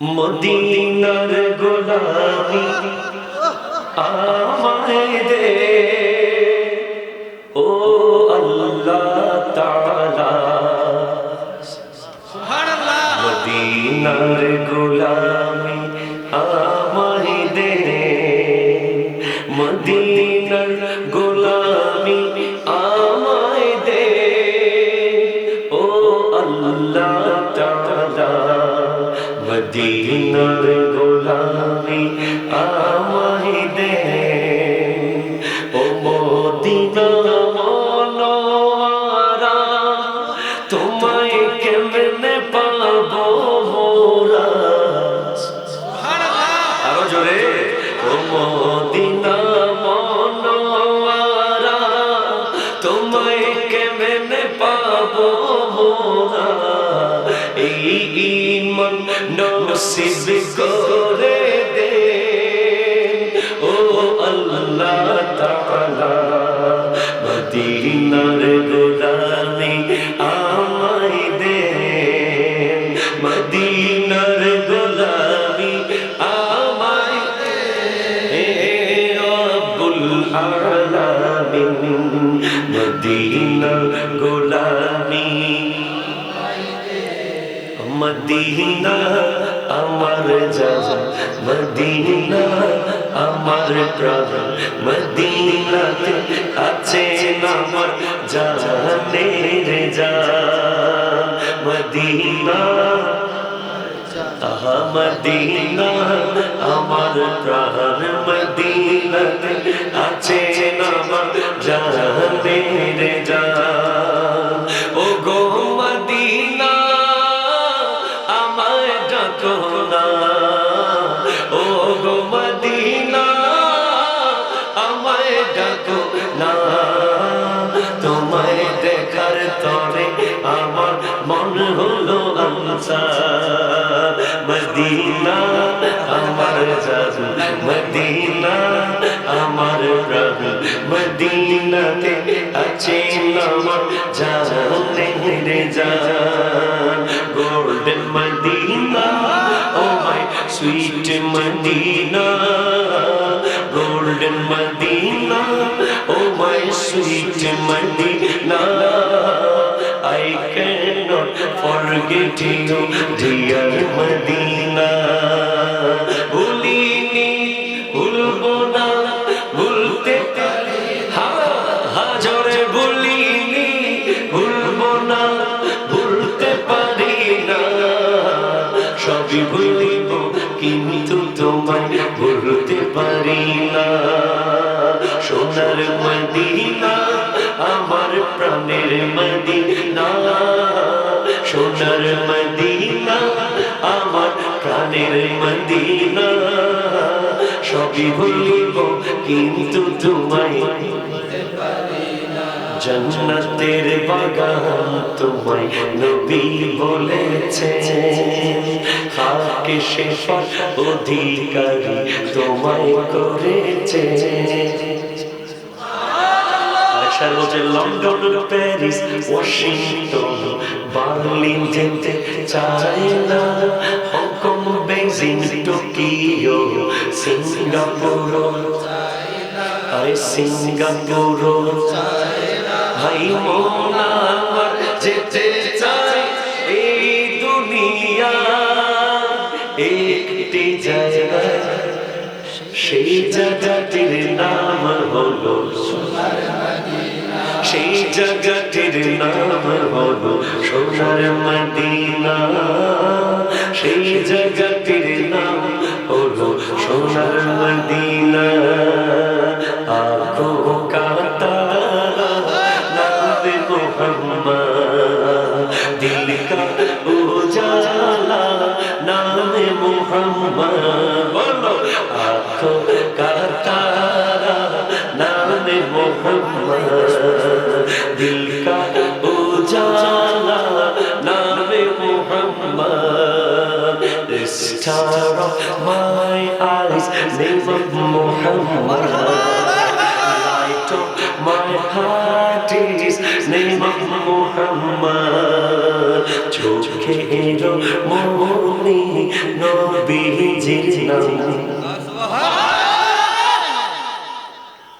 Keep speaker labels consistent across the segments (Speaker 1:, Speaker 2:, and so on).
Speaker 1: মদিনার গোলামি আমায় দে মদিনার গোলামি আমায় দে। মদিনার গোলামি ইমান নসিব করে দে। ও আল্লাহ তাআলা মদিনার আলামিন মদিনার গোলামি মদিনা আমার জান মদিনা আমার প্রাণ মদিনাতে আছে আমার জান মদিনা আহা মদিনা আমার প্রাণ মদিনাতে আছে আমার জানের জান। ও গো মদিনা, আমায় ডাকো না। ও গো মদিনা, আমায় ডাকো না। তোমায় দেখার তরে আমার মন হলো আনসা মদিনা আমার জান মদিনা আমার প্রাণ মদিনাতে আছে আমার জানে জান golden Medina oh my sweet Medina. golden Medina, oh my sweet Medina. I cannot forget you, dear Medina. ভুলিনি ভুলবো না ভুলতে হাজরে ভুলিনি ভুলবো না ভুলতে পারি না সবই ভুলিব কিন্তু তোমায় ভুলতে পারি না সোনার মদিনা প্রাণের মদিনা, সোনার মদিনা, আমার প্রাণের মদিনা। সবই ভুলিব কিন্তু তোমায় জন্নতের বাগান তোমায় নবী বলেছে। খাকে শেফা অধিকারী তোমায় করেছে। আরেকসার বলছে লন্ডন, প্যারিস, ওয়াশিংটন, বার্লিন যেতে চায় না। Hong Kong Beijing Tokyo Singapore আরে সিঙ্গাপুর ভাই মন যেতে চাই এই দুনিয়া। একটি জায়গায় সেই জায়গাটির নাম জায়গাটির নাম হলো সোনার মদিনা। সেই জায়গাটির নাম হলো সোনার মদিনা। আঁখো কাতা নামে মোহাম্মদ। দিল কা উজালা নামে দিল কা উজালা নামে Mohammad The star of my eyes, name of Muhammad. Light of my heart is name of Muhammad. চোখে এলো মনে নবীজির নাম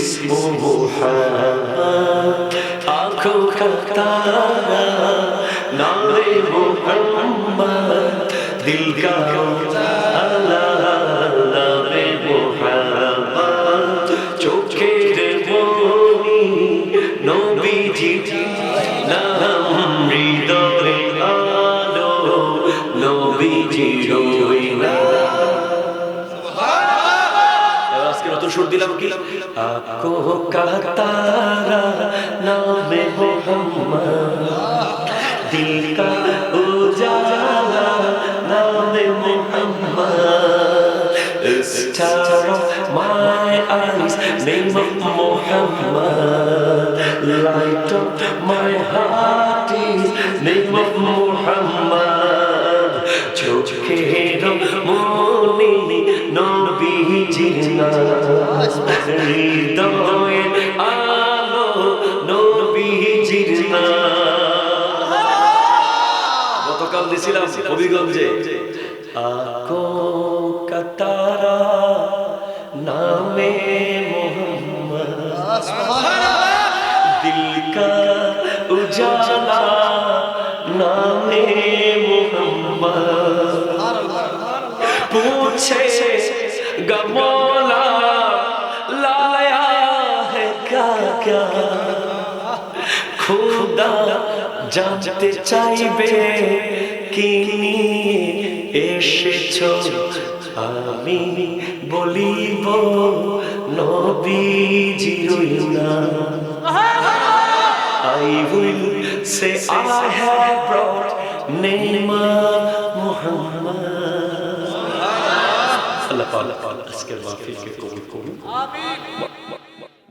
Speaker 1: اسمها آنکھوں کا تارا نار محمد دل کا تارا نار محمد چوکھے دمونی নবী জি নাম হৃদয় আলো নবী জি রইলা আজকে নতুন সুর দিলাম কি आपको कहता नाम मोहम्मद दिल का उजाला नाम Mohammad Star of my eyes, name of Muhammad. Light of my heart is name of Muhammad. নবীজির নাম হৃদয়ের আলো নবীজির নাম গতকাল দিছিলাম হবিগঞ্জে আকো কাতারা নামে মোহাম্মদ নামে মোহাম্মদ पूछे क्या क्या খুদা জানতে চাইবে কি নিয়ে এসেছো আমি বলিব নবীজির নাম I will say I have brought name of Muhammad আল্লাহ পাক আজকের মাহফিলকে কবুল করুন